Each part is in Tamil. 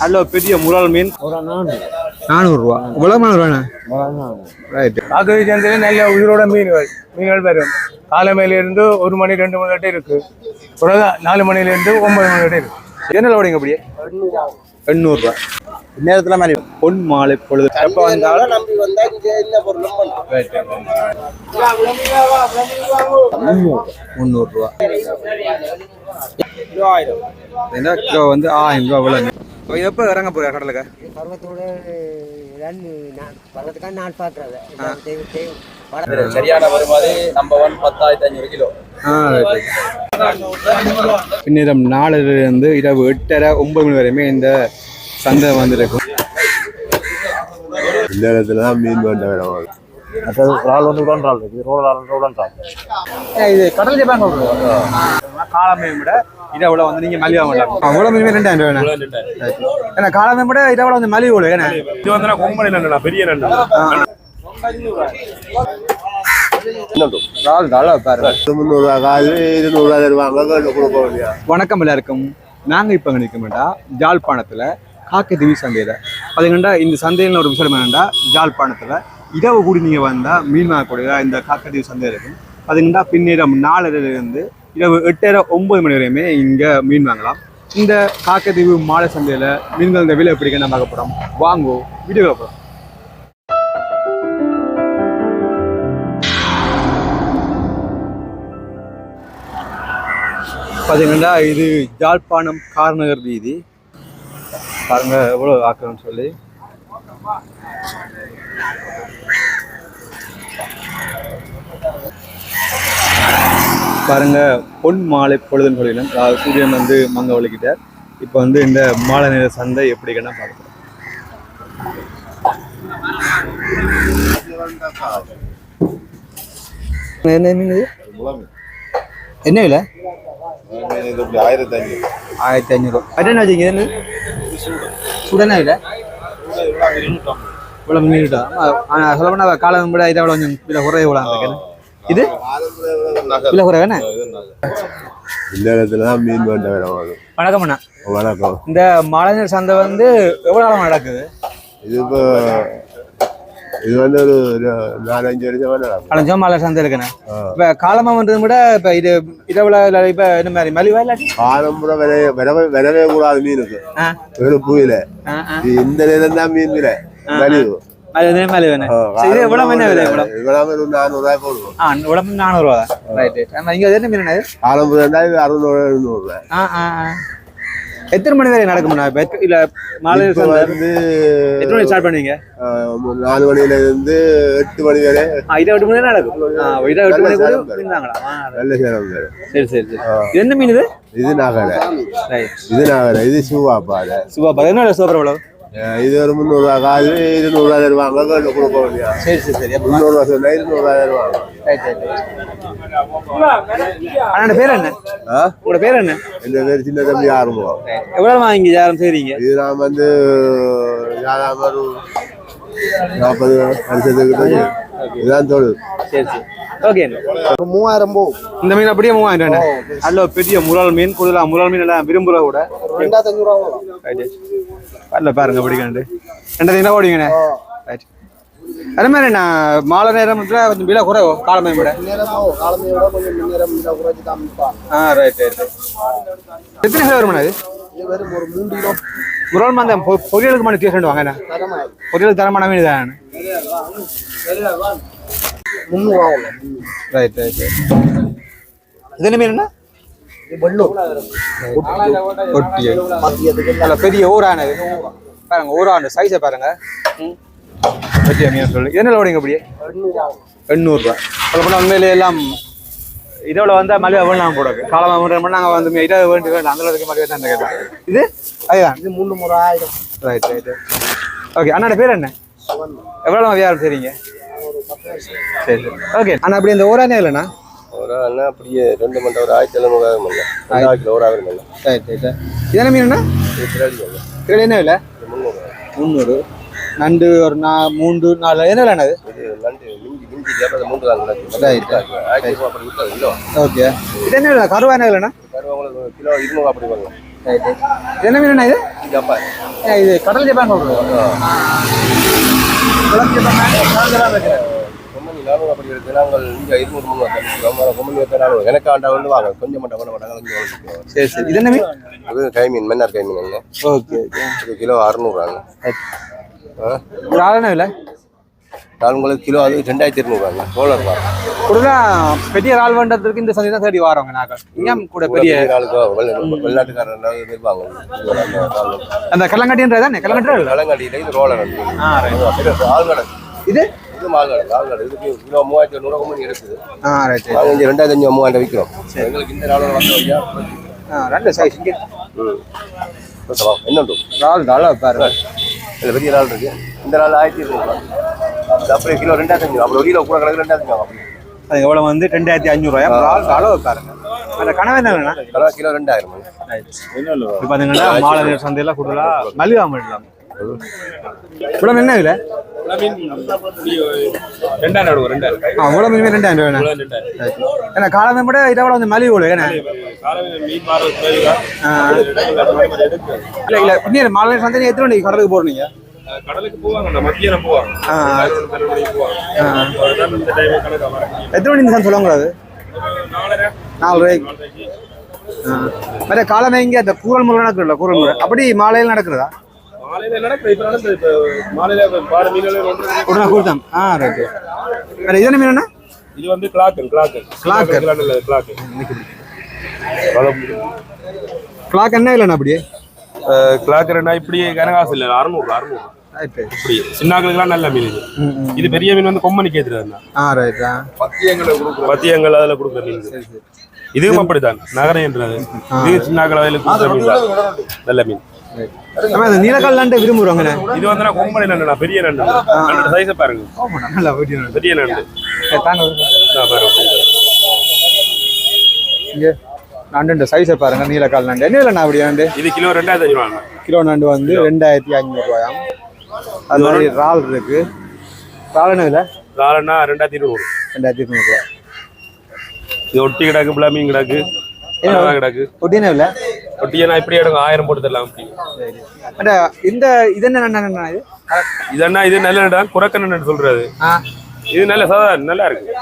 நல்ல பெரிய முறால் மீன். நானூறுரூவா இவ்வளோ நானூறுவாண்ணே ரைட்டு காக்கவி சந்தையில் நல்ல உயிரோட மீன்கள் மீன்கள் வரும் காலை மேலேருந்து ஒரு மணி ரெண்டு மணி வரை இருக்கு. பிறகு நாலு மணிலேருந்து ஒன்பது மணி வரை இருக்கு. என்ன ஓடிங்க அப்படியே எண்ணூறுரூவா நேரத்தில் மாதிரி பொன் மாலை பொழுது. எப்போ வந்தாலும் நம்பி வந்தா இங்க என்ன பொருளும் முந்நூறுரூவா என்ன கிலோ வந்து ஆயிரம் ரூபா இப்போ எப்போ இறங்க போகிற கடலுக்கு? பருவத்தோட பருவத்துக்காக நான் பார்க்கறது. சரியான வருமாறு நம்பர் ஒன் பத்தாயிரத்தி ஐநூறு கிலோ. ஆ பின்னிரம் நாலுலேருந்து இரவு எட்டரை ஒன்பது மணி வரையுமே இந்த சந்தை வந்திருக்கும். இந்த இடத்துல தான் மீன் வேண்ட வேணும் இது கடல் ஜப்பான் காலமே விட இரவுல வந்து நீங்க மலிவா மாட்டாங்க அவ்வளோ மீன் ரெண்டாயிரம் ரூபாய் ஏன்னா காலமே இரவுல வந்து மலிவு விட ஏன்னா இது வந்து கொம்பனி நண்டா பெரிய நண்டா. வணக்கம் எல்லாருக்கும். நாங்கள் இப்போ நிற்கமாட்டா ஜாழ்ப்பாணத்தில் காக்கத்தீவி சந்தையில். அதுங்கண்டா இந்த சந்தையில் ஒரு விஷயம் என்னென்னா ஜாழ்ப்பாணத்தில் இரவு கூடி நீங்கள் வந்தால் மீன் வாங்கக்கூடிய இந்த காக்கத்தீவு சந்தை இருக்கும். அதுங்கண்டா பின்னிரம் நாலரைலேருந்து இரவு எட்டரை ஒம்பது மணி வரையுமே இங்கே மீன் வாங்கலாம். இந்த காக்கத்தீவு மாலை சந்தையில் மீன்கள் இந்த விலை எப்படி நம்ம பார்க்க போகிறோம் வாங்கோ வீடியோவில் போகிறோம் பார்த்தீங்கன்னா இது ஜாழ்ப்பாணம் கார்நகர் வீதி. பாருங்க எவ்வளோ ஆக்கணும்னு சொல்லி. பாருங்க பொன் மாலை பொழுதுன்னு சொல்லிடலாம் அதாவது சூரியன் வந்து மங்க ஒழிக்கிட்டார் இப்போ வந்து இந்த மாலை நிற சந்தை எப்படி கண்ணா பார்க்கலாம். என்ன மீன் என்ன விலை? ஆயிரத்தி ஐநூறு ஆயிரத்தி ஐநூறு என்ன வச்சுங்க சுடனா சுடனே இல்லை இவ்வளோ ஆனால் சொல்ல போனால் காலம் விட இதை விட கொஞ்சம் விலை குறைய விட இது? வேணே இந்த இடத்துல தான் மீன் வேண்ட வேணும் வணக்கம் அண்ணா. வணக்கம். இந்த மாலைஞர் சந்தை வந்து எவ்வளோ காலம் நடக்குது? இது இப்போ இது வந்து ஒரு நாலஞ்சு வருஷமா நடக்கும். அலைஞ்சோ மாலை சந்தை இருக்குண்ணே. இப்போ காலமாக வந்தது விட இப்போ இது இரவுல இல்லை இப்போ இந்த மாதிரி மலிவா இல்லாட்டி? காலம்புற விரைய விரவே விரவே கூடாது மீனுக்கு. ஆ. ஒரு பூயில இந்த நேரம் தான் மீன் விலை. மலிவு. அது வந்து மலிவானே ஆ, சரி, இது எவ்வளோ என்ன விலை இவ்வளவு ஒரு நானூறுரூவாய் போடுவோம் ஆ உடம்பு ரைட்டு இங்கே என்ன மீன் இருந்தால் இது அறுநூறு எழுநூறுவாய் ஆ ஆ எத்தனை மணி வரை நடக்கும்ண்ணா இப்போ இல்ல மாலை வந்து எத்தனை மணி ஸ்டார்ட் பண்ணுவீங்க நாலு மணில இருந்து எட்டு மணி வரை இதை எட்டு மணி நடக்கும் இதை எட்டு மணி நல்ல சரி சரி சரி என்ன மீன் இது இது நகரை இது நகரை இது சிவாப்பாறை சுபா பதினோரு சூப்பர் எவ்வளோ இது ஒரு முந்நூறுவா காசு இருநூறுவா தருவாங்க கேட்டு கொடுக்க வேண்டியா சரி சரி சரி அப்போ முந்நூறுவா சொன்னா இருநூறுவா தருவாங்க பேர் என்ன? உங்களோட பேர் என்ன இந்த பேர் சின்ன தம்பி ஆரம்பம் எவ்வளோ வாங்கி யாரும் செய்றீங்க இது நான் வந்து ஒரு நாற்பது வருஷத்துக்கு இதுதான் சரி சரி. ஓகே மூவாயிரம் போ இந்த மீன் அப்படியே மூவாயிரம் நல்ல பெரிய முறால் மீன் கூடுதலா முறால் மீன் எல்லாம் விரும்புகிற கூட. ரெண்டாயிரத்தி அஞ்சூறு வரல பாருங்க பிடிக்காண்டு ரெண்டு என்ன ஓடிங்கண்ணே ரைட் அதே மாதிரி நான் மாலை நேரத்துல கொஞ்சம் விலை குறைவோ? காலமே விட? ஆ ரைட் ரைட் எத்தனை கிலோ வருமாண்ணா இது இது வெறும் ஒரு மூன்று கிலோ முறால் அந்த பொ- பொரியலுக்கு மாதிரி தீர்த்து வாங்க பொரியலுக்கு தரமான மீன் தான் முந்நூறுவா ரைட் ரைட் இது என்ன மீன் பெரிய ஊரானது. பாருங்க ஊரான சைஸை பாருங்க. ம். பெரிய மீன் சொல்லி. என்ன ஓடிங்க அப்படியே எண்ணூறுரூவா சொல்ல போனால் உண்மையிலே எல்லாம் இரவில் வந்தால் மலிவா வேணாம் போடுறது காலமாக வேணும் நாங்கள் வந்து இரவு வேண்டி வேண்டாம். அந்த அளவுக்கு மலிவா தான் கேட்டோம். இது? அதுதான் இது முந்நூறு ஆயிரம். ரைட் ரைட் ஓகே அண்ணாட பேர் என்ன? எவ்வளோ வியாபாரம் செய்றீங்க? சரி சரி. ஓகே அண்ணா அப்படி இந்த ஊரானே இல்லைண்ணா? ஒரு அண்ணா அப்படியே ரெண்டு மணி ஒரு ஆயிரத்தி எழுநூறு மணி ரெண்டாயிரத்தி கிலோ ஒரு ஆயிரம் மணி ரைட் ரைட் இது என்ன மீனுண்ணா கிலோ என்ன விலை? முந்நூறு. முந்நூறு. நண்டு ஒரு நா மூன்று நாலு என்ன விலை அது இது நண்டு. ஓகே. இது என்ன கருவா கிலோ இருநூறு அப்படி என்ன மீன் இது? ஜப்பான். இது கடல் ஜப்பான் சொல்றது குளம் ஜப்பான் கடல் ஜப்பான் வைக்கிறேன் கொம்மணி நானூறு அப்படி இருக்கு. நாங்கள் இங்கே இருநூறு முந்நூறு கொம்மணி வைக்க நானூறு. எனக்கு ஆண்டா வந்து வாங்க. கொஞ்சம் மட்டும் பண்ண மாட்டாங்க. சரி சரி. இது என்ன மீன் இது கை மீன் மன்னார் கை மீன் இல்லை ஓகே ஓகே. இது கிலோ அறுநூறுவாங்க ஒரு விலை நாங்களுக்கு கிலோ அது ரெண்டாயிரத்தி இருநூறுவாங்க. ரோலர் வாங்க கூடுதலா பெரிய ஆள் வேண்டதுக்கு இந்த சந்தை தான் தேடி வரோங்க நாங்கள். இங்கே கூட பெரிய வெளிநாட்டுக்காரர் இருப்பாங்க அந்த கல்லங்கட்டின்றது தானே? கல்லங்கட்டி கலங்காடியில் இது ரோலர் ஆள்கடை இது இது? மால்கடை. ஆள்கடை இதுக்கு கிலோ மூவாயிரத்தி இருக்குது. இங்கே ரெண்டாயிரத்தி அஞ்சு மூவாயிரம் விற்கிறோம் எங்களுக்கு இந்த நாளில் வந்த ஆ ரெண்டு சைஸ் இங்கே. நல்லா பாருங்க. இதில் பெரிய நாள் இருக்கு. இந்த நாள் ஆயிரத்தி இருநூறுவா இது அப்படியே கிலோ ரெண்டாயிரத்தி அஞ்சு அப்புறம் ஒரு கிலோ கூட கணக்கு ரெண்டாயிரத்தி அஞ்சு அது எவ்வளோ வந்து ரெண்டாயிரத்தி அஞ்சூறுவாயா ஆள் அளவு பாருங்க அந்த கனவு என்ன வேணா அதான் கிலோ ரெண்டாயிரம் இப்போ பார்த்தீங்கன்னா மாலை சந்தையெல்லாம் கூடுதலாக மலிவா பண்ணலாம் இவ்வளோ என்ன ஆ இவ்வளோ மீன் ரெண்டாயிரம் ரூபா ஏன்னா காலமே கூட இதை விட வந்து மலிவு ஏன்னா மீன் மாறுறது ஆ. இல்ல இல்ல பின்னேற மாலை சந்தை எத்தனை மணிக்கு கடலுக்கு போறீங்க எத்தனை மணிக்கு தான் சொல்ல கூடாது நாலரை. நாலு ரூபாய்க்கு ஆ. வேற காலமே இங்க அந்த கூரல் முறை நடக்குதுல்ல கூரல் முறை. அப்படி மாலையில் உடனே கொடுத்தோம் ஆ ரைட்டு வேற இது என்ன மீன் இது வந்து clock clock Clock. Clock clock என்ன இல்லைண்ணா அப்படியே? கிளாக்கு ரெண்டா இப்படி கனகாசு இல்ல அறுநூறு அறுநூறு. இப்படி சின்னாக்களுக்குலாம் நல்ல மீன் இது. பெரிய மீன் வந்து கொம்பனி கேத்துறாருண்ணா ஆ ரைட் ஆ பத்தியங்கள் அதுல கொடுக்குற மீன் இதுவும் அப்படித்தான் நகரைன்றது இது சின்னாக்கள் அதில் கொடுக்குற மீன். நல்ல மீன். நீலக்கால் நண்டு விரும்புறவங்க இது வந்து கொம்பனி நண்டுண்ணா பெரிய நண்டு. நண்டு சைஸை பாருங்க. நல்லா வீடியோ நண்டு. பெரிய நண்டு. இங்கே நண்டு சைஸை பாருங்க நீலக்கால் நண்டு. என்ன இல்லைண்ணா அப்படி நண்டு? இது கிலோ ரெண்டாயிரத்தி ரூபா கிலோ நண்டு வந்து ரெண்டாயிரத்தி ஐநூறு ரூபாயாம் அது மாதிரி இறால் இருக்கு. இறால் என்ன விலை? காலன்னா ரெண்டாயிரத்தி இருநூறு. ரெண்டாயிரத்தி இருநூறு ரூபா. இது ஒட்டி கிடக்கு பிள்ளை மீன் கிடக்கு கிடக்கு. ஒட்டி என்ன விலை? ஒட்டியை இப்படி எடுங்க ஆயிரம் போட்டு தரலாம் அப்படி. இந்த இது என்ன இது? இதென்னா இது நல்ல நண்டா நண்டு சொல்றது இது நல்ல சாதாரண நல்லா இருக்கு.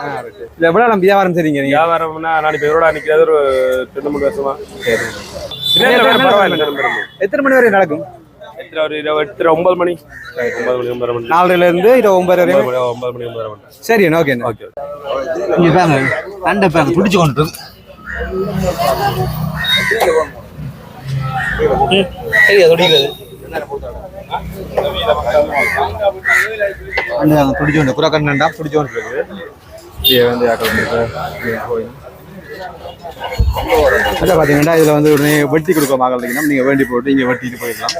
இது எவ்வளோ நம்ம வியாபாரம் செய்றீங்க வியாபாரம்னா நான் இப்ப இவரோட நிக்கிறது ஒரு ரெண்டு மூணு வருஷமா. பெருமை. எத்தனை மணி வரை நடக்கும்? எத்தனை ஒரு இருபது எத்தனை ஒன்பது மணி. ஒன்பது மணி ஒன்பது மணி. நாலரைல இருந்து இருபது ஒன்பது வரையும். ஒன்பது மணி, ஒன்பது மணி. சரி ஓகே ஓகே இங்க பாருங்க. நண்டை பாருங்க துடிச்சு கொண்டு அந்த துடிச்சு கொண்டு புறக்கண் நண்டா துடிச்சு கொண்டு இருக்கு. பார்த்தீங்கன்னா இதில் வந்து உடனே வெட்டி கொடுக்க மகளிங்கன்னா நீங்கள் வேண்டி போட்டு இங்கே வெட்டிட்டு போயிடலாம்.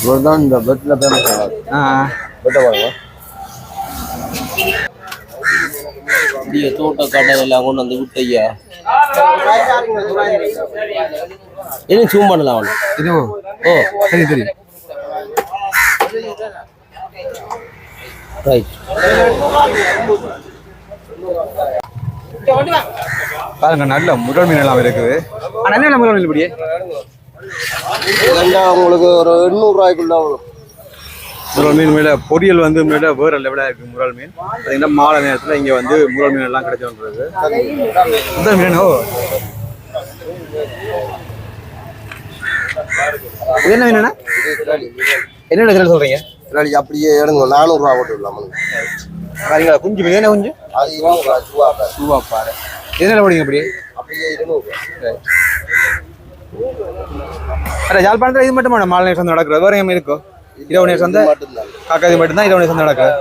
இவர் தான் இந்த பெட்டில் ஃபேமஸ் ஆகாது ஆ பெட்டை பாருங்க இந்திய தோட்டக்காட்டை எல்லாம் கொண்டு வந்து விட்டையா என்ன ஜூம் பண்ணலாம் அவன்? இது ஓ சரி சரி. ரைட் பாருங்க நல்ல முதல் மீன் எல்லாம் இருக்குது. ஆனால் என்ன முதல் மீன் இப்படியே இதெண்டா உங்களுக்கு ஒரு எண்ணூறுரூவாய்க்குள்ள வரும்? முரல் மீன் மேல பொரியல் வந்து மேல வேற லெவலாக இருக்கு முரல் மீன். பார்த்தீங்கன்னா மாலை நேரத்தில் இங்கே வந்து முரல் மீன் எல்லாம் கிடைச்சு வந்துருக்கு முதல் மீன்? ஓ இது என்ன மீனா என்ன இடத்துல சொல்றீங்க? இல்லாடி அப்படியே எடுங்க நானூறுரூவா போட்டு விடலாம்? குஞ்சு மீன். என்ன குஞ்சு? அது இருநூறுவா ரூபா பாரு. என்ன போடுங்க அப்படியே அப்படியே இருநூறுவா அட யாழ்ப்பாணத்தில் இது மட்டும்? மாலை நேரம் சந்தை நடக்கிறது வேற எங்கே இருக்கோ? இரவு நேரம் சந்தை? காக்காதி மட்டும்தான். இரவு நேரம் சந்தை நடக்குது?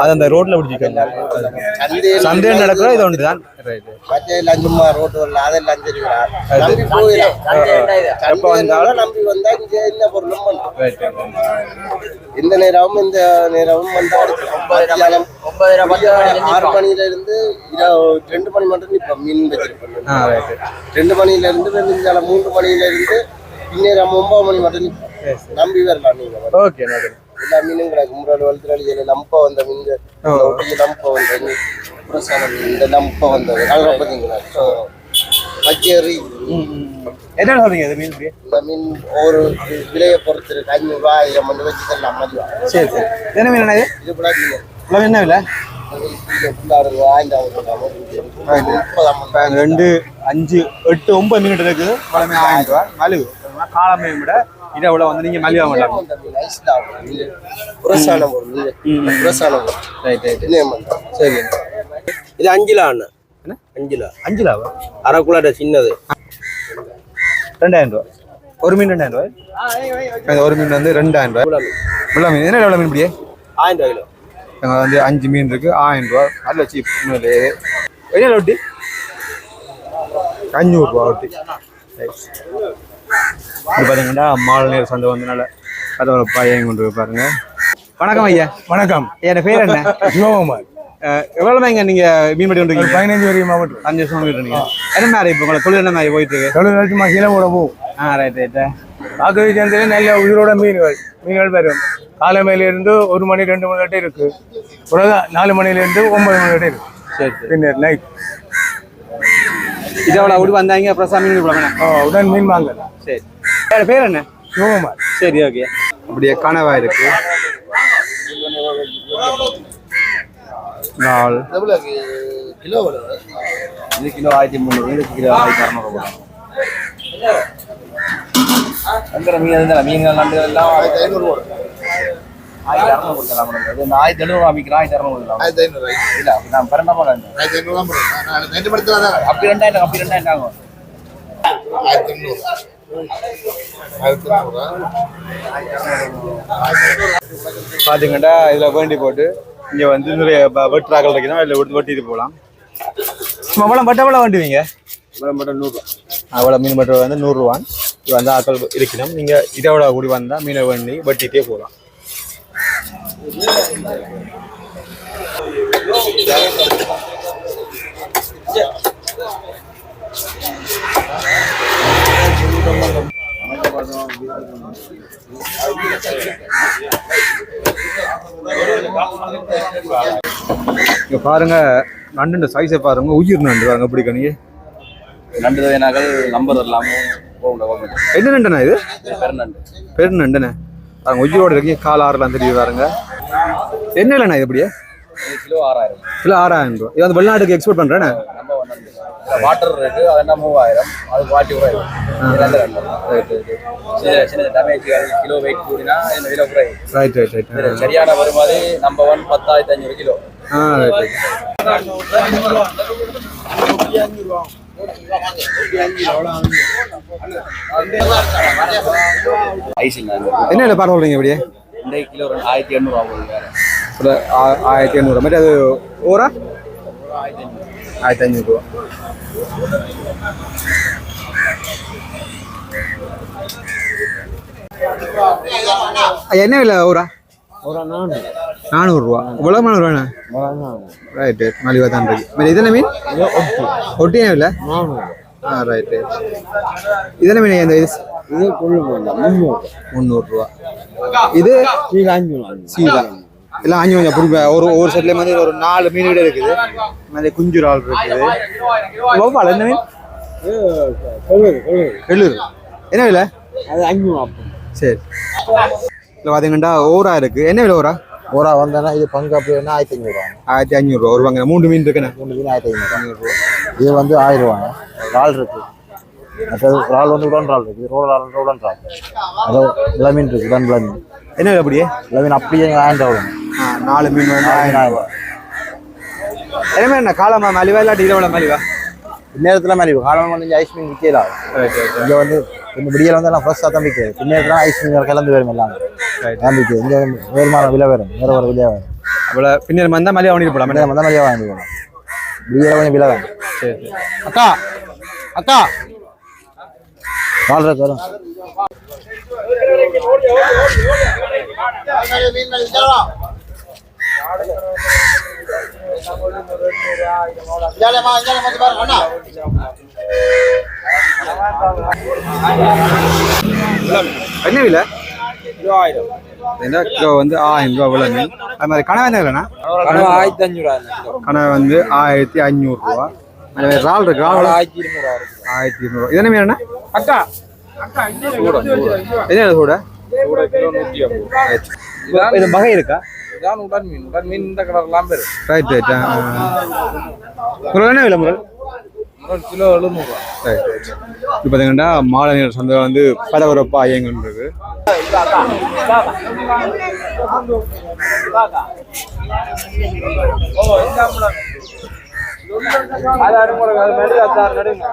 அது அந்த ரோட்ல பிடிச்சிருக்காங்க. சந்தையில் நடக்கிறது இது ஒன்று தான் ரைட்டு வரல அதெல்லாம் நம்பி போயிடலாம். எப்போ வந்தாலும் நம்பி வந்தா இங்க என்ன பொருளும் இந்த நேரமும் இந்த நேரமும் வந்தா ஆறு மணியில இருந்து ரெண்டு மணி மட்டும் நிற்போம் மீன் ரைட்டு ரெண்டு மணியில இருந்து மூன்று மணியில இருந்து பின்னேரம் ஒன்பது மணி மட்டும் நம்பி வரலாம் நீங்க. ஓகே எல்லா மீனும் கிடக்கு முன்னாடி வளர்த்துறாடி லம்ப வந்த மீன். ஒட்டிய லம்ப வந்த மீன் இந்த லம்ப வந்தது. கலரை பார்த்தீங்களா? பச்சேரி என்ன சொல்றீங்க மீன் இந்த மீன் ஒரு விலையை பொறுத்து இருக்கு. ஐநூறுரூவா ஆயிரம் மணி வச்சு தரலாம் மதியம் சரி சரி. என்ன மீன் இது என்ன விலை? ரூபா. ரூபா ரெண்டு அஞ்சு எட்டு ஒன்பது மீன் இருக்குது. பழமே ஆயிரம் ரூபாய் மலிவு காளை மீன் விட இதை விட வந்து நீங்க மலிவா மாட்டாங்க புரசான பொருள் புரசான பொருள் ரைட் ரைட் சரி இது அஞ்சுலா அண்ணா. அஞ்சுலா. அஞ்சு லாபா அரைக்குள்ளாட சின்னது. ரெண்டாயிரம் ரூபாய். ஒரு மீன் ரெண்டாயிரம் ரூபாய்? ஒரு மீன் வந்து ரெண்டாயிரம் ரூபாய். இவ்வளோ மீன். என்ன எவ்வளோ மீன் இப்படியே? ஆயிரம் ரூபாய் கிலோ அங்கே வந்து அஞ்சு மீன் இருக்கு. ஆயிரம் ரூபாய். நல்ல சீப் என்ன ரொட்டி அஞ்சூறுரூவா ரொட்டி இது பார்த்தீங்கன்னா மாலை நேர சந்தை வந்தனால அதோட பையன் கொண்டு போய் பாருங்க. வணக்கம் ஐயா. வணக்கம். என் பேர் என்ன? சிவகுமார் அஹ், எவ்வளவு இங்க நீங்க மீன் பிடி ஒரு கொண்டு பதினஞ்சு வரைக்கும் மாவட்டம் அஞ்சு வருஷம் இருக்கீங்க என்ன மாதிரி இப்போ உங்களை தொழில் என்ன மாதிரி போயிட்டு இருக்கு? தொழில் வருஷமா கீழே போட போகும். ஆ ரைட் ரைட்டா காக்கவி சந்தையில் நல்ல உயிரோட மீன்கள் மீன்கள் வரும் காலை மேலேருந்து ஒரு மணி ரெண்டு மணி வரை இருக்கு. பிறகு நாலு மணிலேருந்து ஒன்பது மணி வரை இருக்கு. சரி பின்னர் நைட் இது எவ்வளோ அப்படி வந்தாங்க அப்புறம் சாமி உடன் மீன் வாங்கல் சரி. பேர் என்ன? சிவகுமார் சரி ஓகே அப்படியே கனவா இருக்கு. நாள். கிலோ இது கிலோ ஆயிரத்தி முந்நூறு கிலோ ஆயிரத்தி அறநூறு அந்த மீன் இருந்தா மீன்கள் நண்டு எல்லாம் ஐநூறு ஆயிரத்தி அறநூறு கொடுக்கலாம் இது ஆயிரத்தி எழுநூறு விற்கிறோம் ஆயிரத்தி அறநூறு கொடுக்கலாம். ஆயிரத்தி ஐநூறு இல்ல நான் போகிறேன் ஆயிரத்தி ஐநூறு தான் போடுறேன் நான் நேற்று படுத்து வரேன் அப்படி ரெண்டாயிரம் அப்படி ரெண்டாயிரம் ஆகும். ஆயிரத்தி எண்ணூறு பார்த்தீங்கன்னா இதில் வேண்டி போட்டு இங்கே வந்து நிறைய வெட்டுறாக்கள் இருக்குன்னா இதில் வெட்டி வெட்டிட்டு போகலாம். அவ்வளோ பட்ட எவ்வளோ வண்டுவீங்க? மட்டும் நூறு அவ்வளோ மீன் பட்ட வந்து நூறுரூவா இது வந்து ஆக்கள் இருக்கணும் நீங்கள் இதோட கூடி வந்தால் மீனை வண்டி வெட்டிட்டே போகலாம். இங்க பாருங்க நண்டு சைஸை பாருங்க. உயிர் நண்டு பாருங்க எப்படி கணியே நண்டு வேணாக்கள் நம்பர் இல்லாம போக என்ன நண்டுண்ணா இது? பெருநண்டு பெரு நண்டுண்ணே. பாருங்க உயிரோட இருக்கு கால் ஆறுலாம் தெரியுது பாருங்க. என்ன இல்லைண்ணா இது இப்படியே? கிலோ ஆறாயிரம். இல்லை ஆறாயிரம் ரூபா. இது வந்து வெளிநாட்டுக்கு எக்ஸ்போர்ட் பண்ணுறேண்ணே வாட்டர் இருக்கு அது என்ன மூவாயிரம் அது ஃபார்ட்டி ரூபாய் ரெண்டு ரெண்டு. சின்ன சின்ன டேமேஜ் கிலோ வெயிட் கூடினா இந்த விலை குறையும். ரைட் ரைட் ரைட் சரியான வருமாதி நம்பர் ஒன் பத்தாயிரத்தி ஐநூறு கிலோ ஆ ரைட் ரைட் என்ன பாரு சொல்றீங்க இப்படியே? கிலோ ஆயிரத்தி எண்ணூறு ஆயிரத்தி எண்ணூறு. மாதிரி அது ஓரா? ஆயிரத்தி அஞ்சூறுரூவா ஐயா என்ன இல்லை ஓரா நானூறுரூவா இவ்வளோ நானூறுவாண்ணே ரைட்டு மலிவாக தான் இருக்கு மாதிரி இதென்ன மீன் ஒட்டியா இல்லை ஆ ரைட் ரைட் இதென்ன மீன் இந்த இது இது முந்நூறுரூவா இது சீலா எல்லாம் அஞ்சு கொஞ்சம் பிடிப்ப ஒரு ஒரு செட்ல வந்து ஒரு நாலு மீன் கிட்ட இருக்குது. மாதிரி குஞ்சு இறால் இருக்குது. வவ்வால் என்ன மீன்? எழுநூறு என்ன விலை? அது அஞ்சு சரி. இல்லை பார்த்தீங்கன்னா ஓரா இருக்கு. என்ன விலை ஓரா? ஓரா வந்தேன்னா இது பங்கு அப்படி வேணா ஆயிரத்தி ஐநூறுவா ஆயிரத்தி அஞ்சூறுரூவா ஒரு வாங்க. மூணு மீன் இருக்குண்ணே. மூணு மீன் ஆயிரத்தி ஐநூறுவா இது வந்து ஆயிரம் ரூபாங்க. இறால் இருக்கு. மற்றது இறால் வந்து உடன் இறால் இருக்கு. ரோல் இறால் உடன் இறால் அதோ இள மீன் இருக்கு. உடன் இள மீன் என்ன விலை அப்படியே? இள மீன் அப்படியே ஆயிரம் ரூபா நாலு மீன் வந்து ஆயிரம் ரூபா என்ன மாதிரி என்ன காலமா மலிவா இல்லாட்டி இரவுல மலிவா? பின்னேரத்தில் மாதிரி காலம் கொஞ்சம் ஐஸ் மீன் விற்கலாம் இங்கே வந்து இந்த விடியல் வந்து எல்லாம் ஃப்ரெஷ்ஷாக தான் விற்குது பின்னேரத்தில் ஐஸ் மீன் கலந்து வரும் எல்லாம். தான் விற்குது இங்கே வேறுமான விலை வரும். வேறு வர விலையாக வரும். அவ்வளோ பின்னர் வந்தால் மலிவா பண்ணிட்டு போகலாம் வந்தால் நிறையா வாங்கி போகலாம் விடியல கொஞ்சம் விலை வேணும் சரி சரி. அக்கா அக்கா. நாலு வரும். என்ன விலை? என்ன கிலோ வந்து ஆயிரம் ரூபா மீன். அது மாதிரி கனவு என்ன இல்லைண்ணா ஆயிரத்தி அஞ்சூறு கனவு வந்து ஆயிரத்தி அஞ்சூறுரூவா அது மாதிரி இறால் இருக்கு ஆயிரத்தி இருநூறு ஆயிரத்தி இருநூறு. இதென்ன மீன் அக்கா. என்ன சூட? கூட கிலோ நூற்றி ஐம்பது. இது வகை இருக்கா? இதான் உடன் மீன் உடன் மீன் இந்த கலர்லாம் பேர் ரைட் ரைட் என்ன விலை முருகன் ஒரு கிலோ எழுநூறுவா ரைட் ரைட் இப்போ பார்த்தீங்கன்னா மாலை நேர சந்தை வந்து பரபரப்பாக இயங்குன்றது ஆறு முறை அது நடு அத்தாறு நடுங்க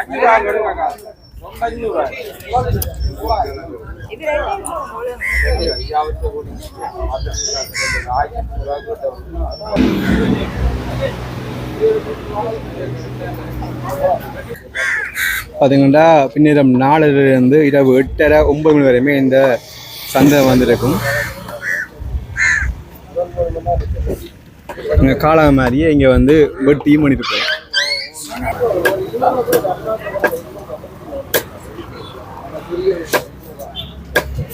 அஞ்சு ரூபா நடுங்க அக்கா ரொம்ப அஞ்சூறுவா பார்த்தீங்கன்னா பின்னிரம் நாலுலேருந்து இரவு எட்டரை ஒன்பது மணி வரையுமே இந்த சந்தை வந்திருக்கும். இங்கே காலம் மாதிரியே இங்கே வந்து வெட்டியும் பண்ணிட்டு போய்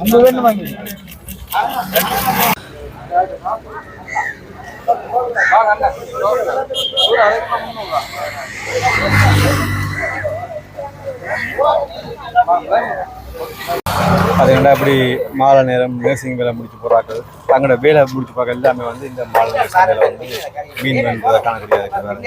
அந்த வேணும் வாங்கி வாங்க பார்த்தீங்கன்னா இப்படி மாலை நேரம் நர்சிங் வேலை முடிச்சு போகிறாக்கள் தங்களோட வேலை முடிச்சு பார்க்க எல்லாமே வந்து இந்த மாலை நேர வந்து மீன் வேணுன்றதை காணக்கூடிய இருக்கிறாங்க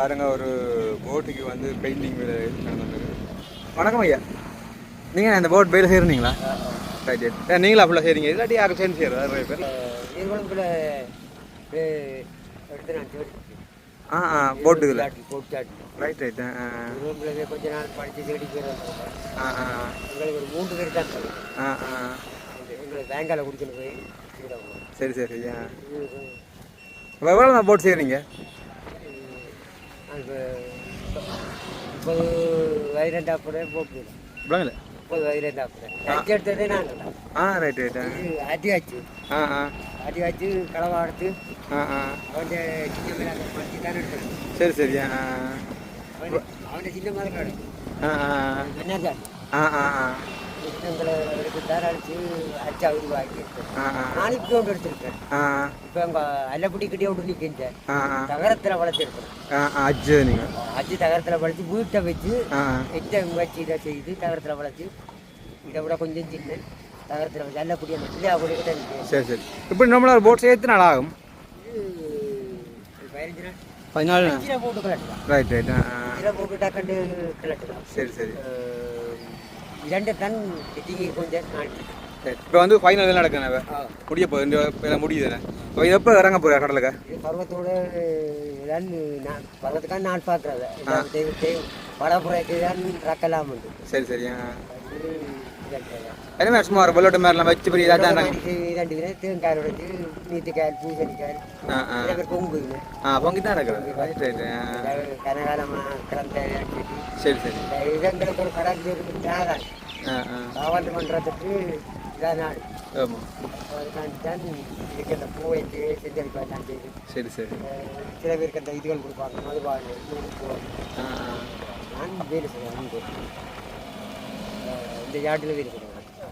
பாருங்க ஒரு போட்டுக்கு வந்து பெயிண்டிங் வேலை நடந்தது வணக்கம் ஐயா. நீங்கள் இந்த போட் வேலை செய்கிறீங்களா ரைட் ரைட் நீங்களா ஃபுல்லாக செய்கிறீங்க இல்லாட்டி யாரும் சேர்ந்து செய்கிறதா நிறைய பேர். நீங்களும் ஆ ஆ போட்டு போட்டு சாட்டி ரைட் ரைட் கொஞ்ச நாள் படித்து தேடி ஆ ஆ. உங்களுக்கு ஒரு மூன்று பேர் தான். ஆ ஆ. எங்களை பேங்கால குடிக்கணும் போய். சரி சரி இப்போ எவ்வளோ நான் போட் செய்கிறீங்க முப்பது வயிறண்டா கூட போட்டு விளங்கல முப்பது வயிறண்டா கூட அச்சு எடுத்ததே தான். ஆ ரைட் ரைட் அடி ஆச்சு ஆ ஆ. அடி ஆச்சு களவா எடுத்து ஆ ஆ. அவன் சின்ன மேலே படிச்சு தானே எடுக்கணும் சரி சரி ஆ. அவன் சின்ன மேலே கிடக்கு ஆ ஆ ஆ ஆ. ஆ எங்களை எடுத்து தார அடிச்சு ஆ ஆ. நான் இப்போ ஒன்று எடுத்திருக்கேன் இப்போ எங்கள் அல்லப்படி கிட்டே ஒன்று நிற்கின்றேன் தகரத்தில் வளர்த்துருக்கேன் அஜ்ஜு நீங்கள் அச்சு தகரத்தில் வளர்த்து வீட்டை வச்சு எச்சை வச்சு இதை செய்து தகரத்தில் வளர்த்து இதை விட கொஞ்சம் சின்ன தகரத்தில் வச்சு அல்லப்படி அந்த பிள்ளையா கூட கிட்ட சரி சரி. இப்படி நம்மள ஒரு போட் சேர்த்து நாள் ஆகும்? பதினஞ்சு நாள். பதினாலு கீழே போட்டு கிளட்டலாம் ரைட் ரைட் போட்டு டக்கண்டு கிளட்டலாம் சரி சரி. இரண்டு டன் கொஞ்சம் நாள். இப்போ வந்து ஃபைனல் நடக்கணும் முடிய போகுது. இந்த வேலை முடியுதுண்ணே இப்போ எப்போ இறங்க போகிற கடலுக்கு? பருவத்தோட ரெண்டு நான் பருவத்துக்கான நாள் பார்க்குறது. வடப்புறக்கு தான் ரக்கலாம் சரி சரி. ஆ. இது இதன்றதா. என்ன சும்மா ஒரு பல்லோட்டு மாதிரிலாம் வச்சு பெரிய இதாக தான் இரண்டு வினை தேங்காய் உடைச்சு நீட்டுக்காய் பூசணிக்காய் ஆ ஆ பொங்கி தான் ரைட் கனகாலமாக கிடந்த சரி சரி இதங்களுக்கு ஒரு கடாக்கு இருக்கு தியாகம் ஆ ஆ காவல் பண்ணுறதுக்கு இதான் நாடு ஆமாம் சரி சரி சில பேருக்கு அந்த இதுகள் கொடுப்பாங்க மதுபாடு நான் வேலை அஹ் இந்த யார்டில் வேலை செய்வேன்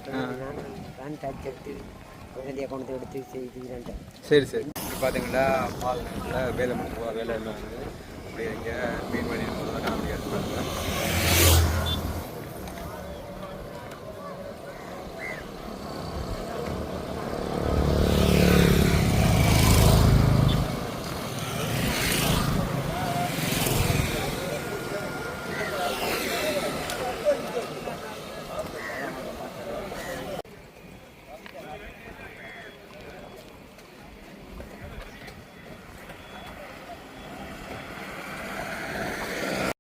நான் நான் எடுத்து செய்து சரி சரி. இப்போ பார்த்தீங்கன்னா பால் நேரத்தில் வேலை முடிச்சு வேலை எல்லாம் வந்து அப்படியே இங்கே மீன் வழி போகிறதா நான் அப்படியே